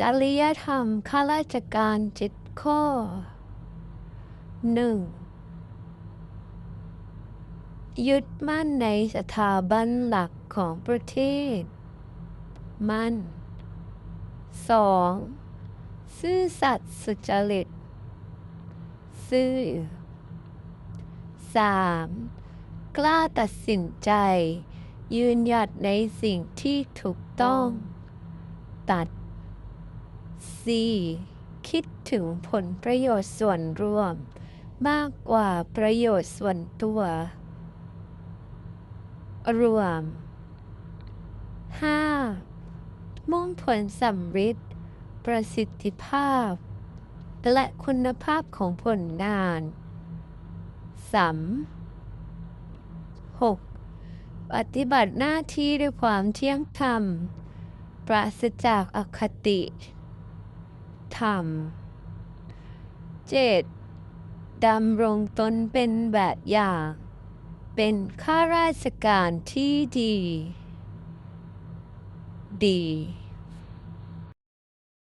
จริยธรรมข้าราชการเจ็ดข้อหนึ่งยึดมั่นในสถาบันหลักของประเทศ มัน 2. ซื่อสัตย์สุจริต ซื่อ 3. กล้าตัดสินใจ ยืนหยัดในสิ่งที่ถูกต้อง ตัด 4. คิดถึงผลประโยชน์ส่วนรวม มากกว่าประโยชน์ส่วนตัว รวม 5. มุ่งผลสำฤทธิ์ประสิทธิภาพ และคุณภาพของผลงาน 3. 6. ปฏิบัติหน้าที่ด้วยความเที่ยงธรรม ปราศจากอคติ รรม 7. ดำรงตนเป็นแบบอย่าง เป็นข้าราชการที่ดี ดี